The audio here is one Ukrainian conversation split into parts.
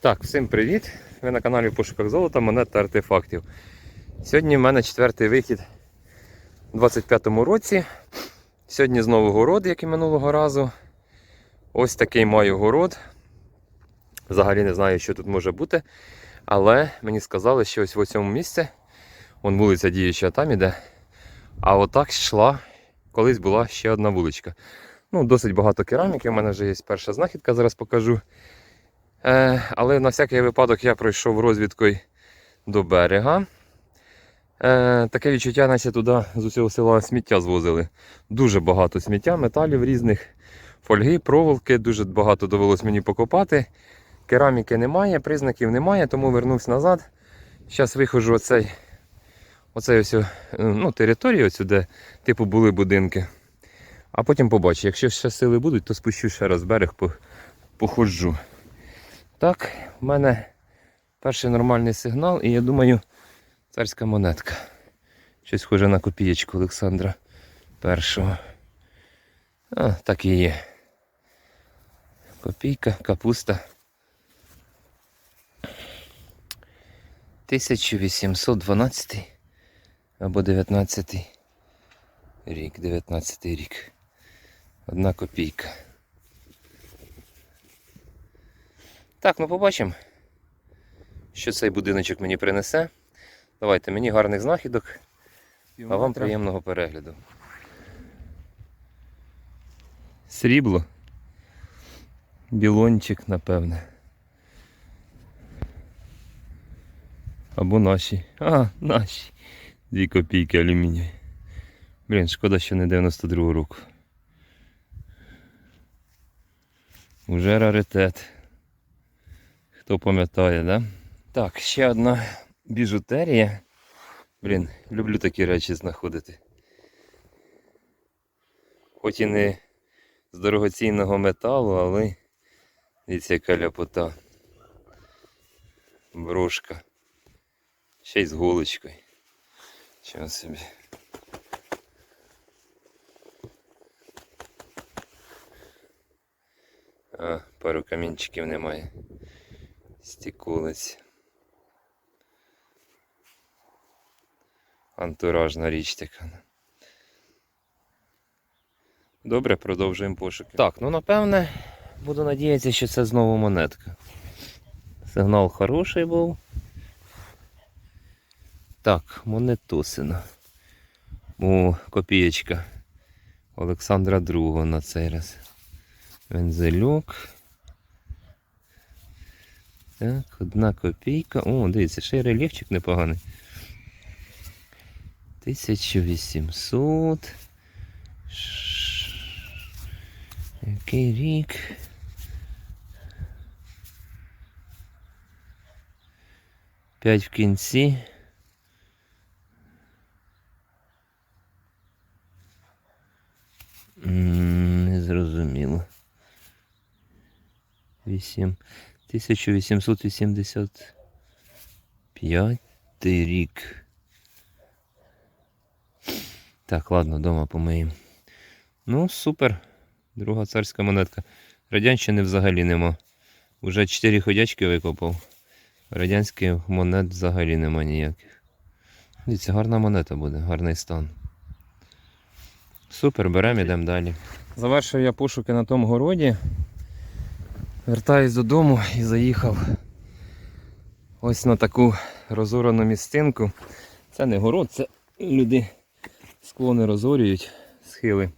Так, всім привіт! Ви на каналі Пошуках золота, монет та артефактів. Сьогодні в мене четвертий вихід у 25-му році. Сьогодні знову город, як і минулого разу. Ось такий маю город. Взагалі не знаю, що тут може бути. Але мені сказали, що ось в цьому місці, вон вулиця діюча там іде. А отак йшла, колись була ще одна вуличка. Ну, досить багато кераміки. У мене вже є перша знахідка, зараз покажу. Е, але на всякий випадок я пройшов розвідкою до берега. Е, таке відчуття, наче туди з усього села сміття звозили. Дуже багато сміття, металів різних, фольги, проволоки, дуже багато довелось мені покопати. Кераміки немає, признаків немає, тому вернувся назад. Зараз виходжу оцей, оцей ось, е, ну, територію, ось, де типу були будинки. А потім побачу, якщо ще сили будуть, то спущу ще раз берег, по- походжу. Так, в мене перший нормальний сигнал, і я думаю, царська монетка. Щось схоже на копієчку Олександра першого. А, так і є. Копійка, капуста. 1812 або 19 рік, 19 рік. Одна копійка. Так, ну побачимо, що цей будиночок мені принесе. Давайте мені гарних знахідок, а вам приємного перегляду. Срібло. Білончик, напевне. Або наші. А, наші. Дві копійки алюмінію. Блін, шкода, що не 92 року. Уже раритет. Хто пам'ятає, да? Так, ще одна біжутерія. Блін, люблю такі речі знаходити. Хоч і не з дорогоцінного металу, але дивіться, яка ляпота. Брошка. Ще й з голочкою. Чого собі. А, пару камінчиків немає. Стікулець. Антуражна річ така. Добре, продовжуємо пошуки. Так, ну напевне, буду надіятися, що це знову монетка. Сигнал хороший був. Так, монетосина. О, копієчка Олександра II на цей раз. Вензельок. Так, одна копійка. О, дивіться, ще й рельєфчик непоганий. 1800. Ш- Який рік? П'ять в кінці. Не зрозуміло. 8. 1885 рік. Так, ладно, вдома помиємо. Ну, супер. Друга царська монетка. Радянщини взагалі нема. Уже 4 ходячки викопав. Радянських монет взагалі нема ніяких. Дивіться, гарна монета буде, гарний стан. Супер, беремо, йдемо далі. Завершив я пошуки на тому городі. Вертаюсь додому і заїхав ось на таку розорану місцинку. Це не город, це люди склони розорюють, схили.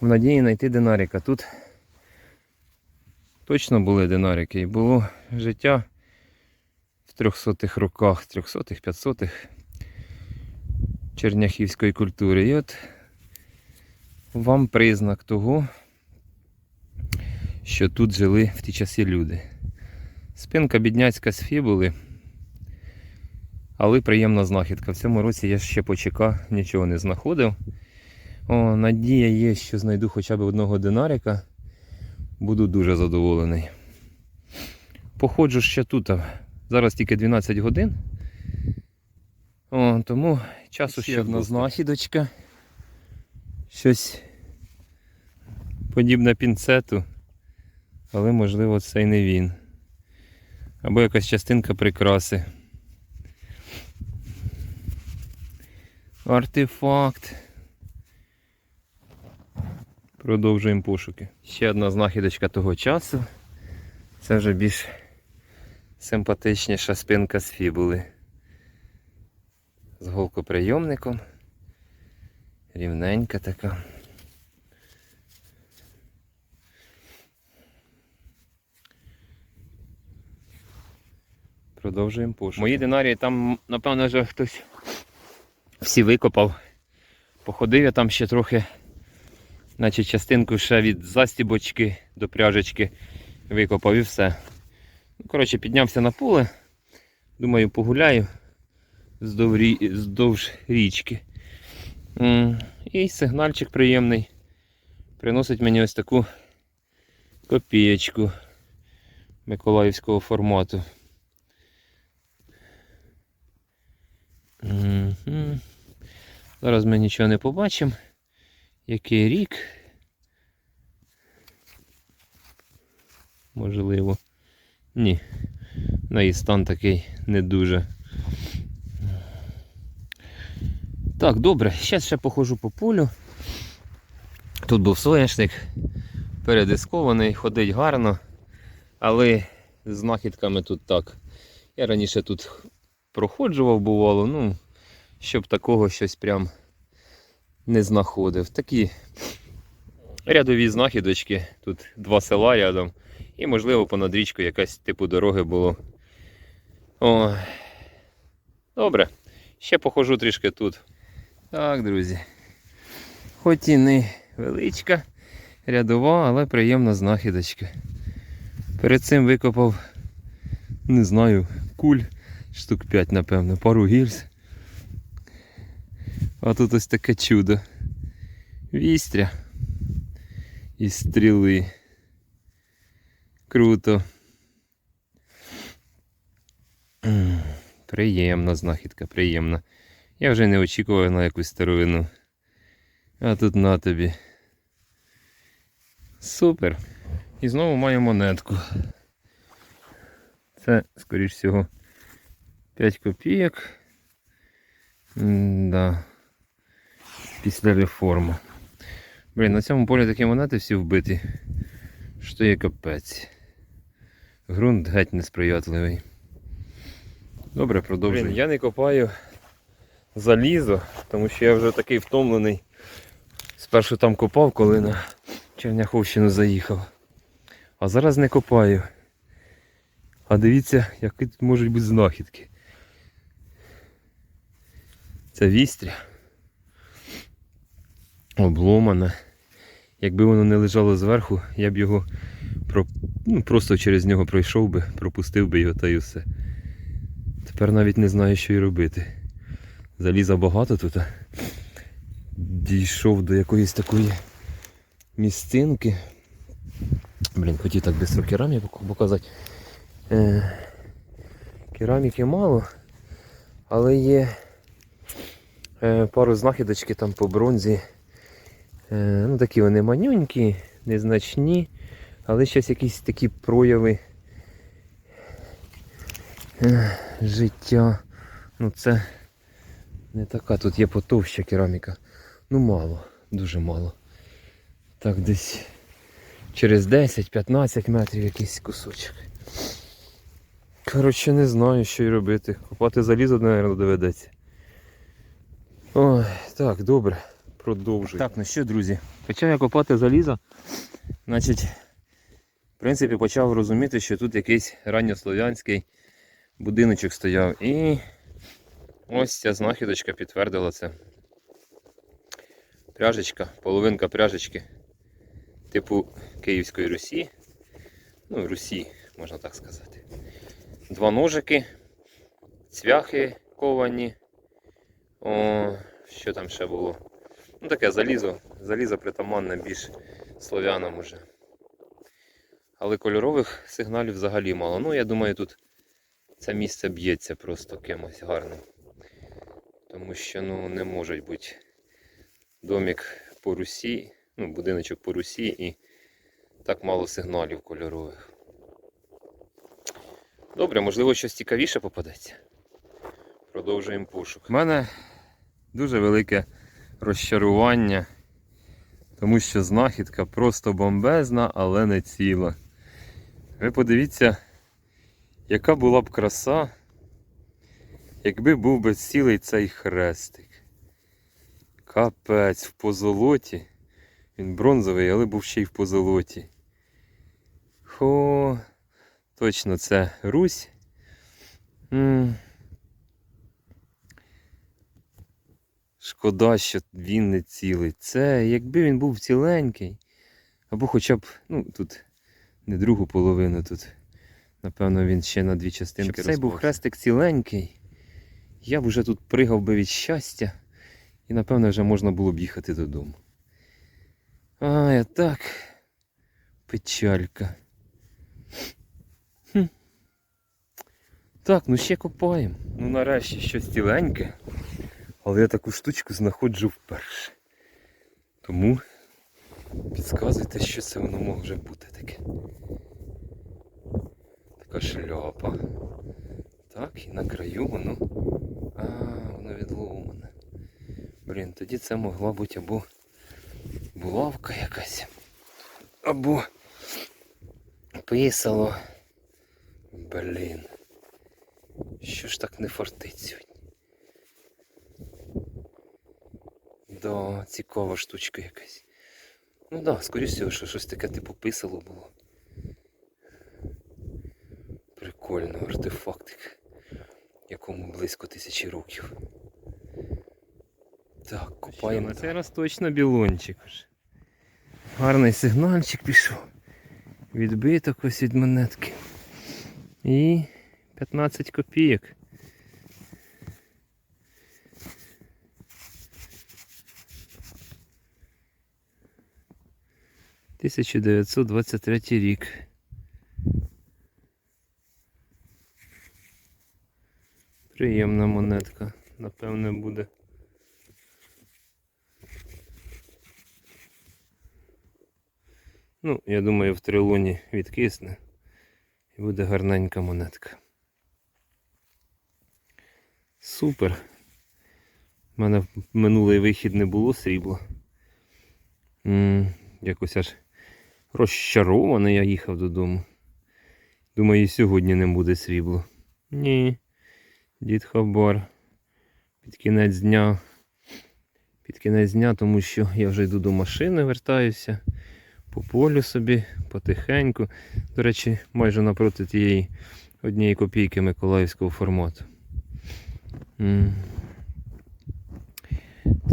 В надії знайти динаріка. Тут точно були динарики і було життя в 300-х роках, 300-х, 500-х черняхівської культури. І от вам признак того, що тут жили в ті часи люди. Спинка бідняцька з фібули, але приємна знахідка. В цьому році я ще почека нічого не знаходив. О, надія є, що знайду хоча б одного динарика. Буду дуже задоволений. Походжу ще тут. Зараз тільки 12 годин. О, тому часу ще, Ще одна одна знахідочка. Щось подібне пінцету. Але можливо це й не він. Або якась частинка прикраси. Артефакт. Продовжуємо пошуки. Ще одна знахідочка того часу. Це вже більш симпатичніша спинка з фібули. З голкоприйомником. Рівненька така. Продовжуємо пошуки. Мої динарії там, напевно, вже хтось всі викопав. Походив я там ще трохи, наче частинку ще від застібочки до пряжечки викопав і все. Ну, коротше, піднявся на поле. Думаю, погуляю здовж, річки. І сигнальчик приємний. Приносить мені ось таку копієчку миколаївського формату. Мгм. Зараз ми нічого не побачимо. Який рік. Можливо. Ні. На її стан такий не дуже. Так, добре, зараз ще походжу по полю. Тут був соняшник, передискований, ходить гарно, але з знахідками тут так. Я раніше тут проходжував, бувало, ну, щоб такого щось прям не знаходив. Такі рядові знахідочки, тут два села рядом, і, можливо, понад річкою якась типу дороги було. О. Добре, ще походжу трішки тут. Так, друзі. Хоч і не величка, рядова, але приємна знахідочка. Перед цим викопав, не знаю, куль штук 5, напевно, пару гільз. А тут ось таке чудо. Вістря і стріли. Круто. Приємна знахідка, приємна. Я вже не очікував на якусь старовину. А тут на тобі. Супер. І знову маю монетку. Це, скоріш всього, 5 копійок. Да. Після реформи. Блін, на цьому полі такі монети всі вбиті. Що є капець. Грунт геть несприятливий. Добре, продовжуємо. Я не копаю залізо, тому що я вже такий втомлений. Спершу там копав, коли на Черняховщину заїхав. А зараз не копаю. А дивіться, які тут можуть бути знахідки. Це вістря. Обломане. Якби воно не лежало зверху, я б його про... ну, просто через нього пройшов би, пропустив би його та й все. Тепер навіть не знаю, що й робити. Заліза багато тут. Дійшов до якоїсь такої місцинки. Блін, хотів так бистро кераміку показати. Е, кераміки мало, але є пару знахідочки там по бронзі. Е, ну такі вони манюнькі, незначні, але щось якісь такі прояви е, життя. Ну це не така, тут є потовща кераміка. Ну мало, дуже мало. Так десь через 10-15 метрів якийсь кусочок. Коротше, не знаю, що й робити. Копати залізо, мабуть, доведеться. Ой, так, добре. Продовжуй. Так, ну що, друзі, почав я копати залізо. Значить, в принципі, почав розуміти, що тут якийсь ранньослов'янський будиночок стояв. І ось ця знахідочка підтвердила це. Пряжечка, половинка пряжечки типу Київської Русі. Ну, Русі, можна так сказати. Два ножики, цвяхи ковані. О, що там ще було? Ну таке залізо, залізо притаманне більш слов'янам уже. Але кольорових сигналів взагалі мало. Ну, я думаю, тут це місце б'ється просто кимось гарним. Тому що ну, не можуть бути домик по Русі, ну, будиночок по Русі і так мало сигналів кольорових. Добре, можливо, щось цікавіше попадеться. Продовжуємо пошук. У мене дуже велике розчарування, тому що знахідка просто бомбезна, але не ціла. Ви подивіться, яка була б краса, якби був би цілий цей хрестик. Капець в позолоті. Він бронзовий, але був ще й в позолоті. Хо, точно це Русь. Шкода, що він не цілий. Це якби він був ціленький. Або хоча б, ну тут не другу половину тут. Напевно, він ще на дві частинки. Щоб цей був хрестик ціленький. Я б уже тут пригав би від щастя. І напевно вже можна було б їхати додому. А так. Печалька. Хм. Так, ну ще копаємо. Ну нарешті щось ціленьке. Але я таку штучку знаходжу вперше. Тому підказуйте, що це воно може бути таке. Така шляпа. Так, і на краю воно. А, воно відломане. Блін, тоді це могла бути або булавка якась. Або писало. Блін. Що ж так не фартить сьогодні? Да, цікава штучка якась. Ну да, скоріш всього, що щось таке типу писало було. Прикольно, артефактик, якому близько тисячі років. Так, копаємо. На цей раз точно білончик. Гарний сигнальчик пішов. Відбиток ось від монетки. І 15 копійок. Тисяча дев'ятсот двадцять третій рік. Приємна монетка, напевне, буде. Ну, я думаю, в трилоні відкисне і буде гарненька монетка. Супер. У мене минулий вихід не було срібла. М, Якось аж розчарований я їхав додому. Думаю, і сьогодні не буде срібла. Ні. Дід Хабар. Під кінець дня. Під кінець дня, тому що я вже йду до машини, вертаюся по полю собі, потихеньку. До речі, майже напроти тієї однієї копійки миколаївського формату.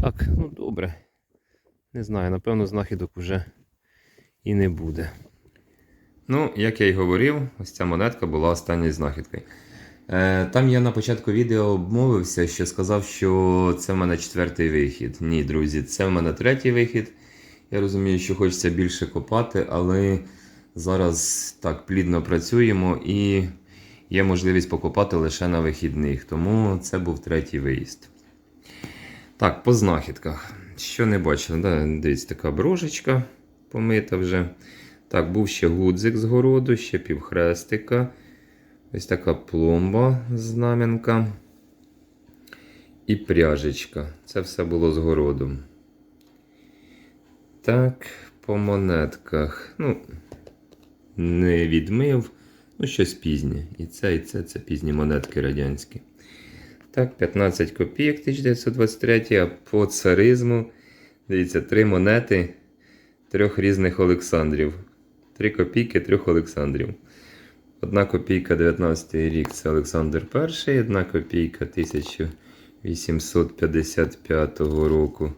Так, ну добре. Не знаю, напевно, знахідок вже і не буде. Ну, як я й говорив, ось ця монетка була останньою знахідкою. Е, там я на початку відео обмовився, що сказав, що це в мене четвертий вихід. Ні, друзі, це в мене третій вихід. Я розумію, що хочеться більше копати, але зараз так плідно працюємо і є можливість покопати лише на вихідних. Тому це був третій виїзд. Так, по знахідках. Що не бачили? Дивіться, така брошечка помита вже. Так, був ще гудзик з городу, ще півхрестика. Ось така пломба знам'янка. І пряжечка. Це все було з городом. Так, по монетках. Ну, не відмив. Ну, щось пізнє. І це, і це, це пізні монетки радянські. Так, 15 копійок 1923, а по царизму, дивіться, три монети трьох різних Олександрів. Три копійки трьох Олександрів. Одна копійка 19 рік це Олександр І, одна копійка 1855 року.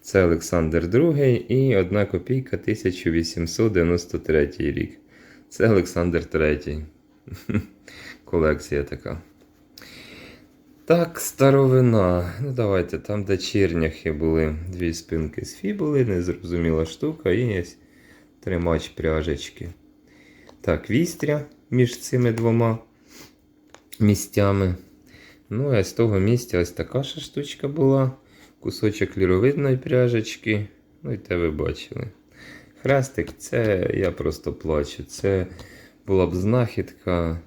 Це Олександр II і одна копійка 1893 рік. Це Олександр III. Колекція така. Так, старовина. Ну давайте, там, де черняхи були, дві спинки з фібули, незрозуміла штука, і ось тримач пряжечки. Так, вістря між цими двома місцями. Ну, а з того місця ось така ще штучка була. Кусочок ліровидної пряжечки. Ну і те ви бачили. Хрестик, це я просто плачу. Це була б знахідка.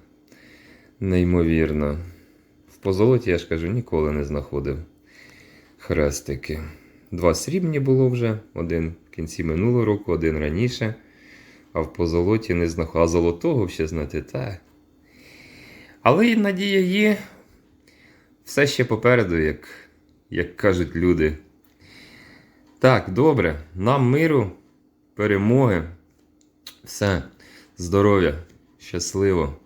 Неймовірно. В позолоті, я ж кажу, ніколи не знаходив хрестики. Два срібні було вже, один в кінці минулого року, один раніше. А в позолоті не знаходив. А золотого ще знати, та. Але й надія є. Все ще попереду, як, як кажуть люди. Так, добре. Нам миру, перемоги. Все. Здоров'я. Щасливо.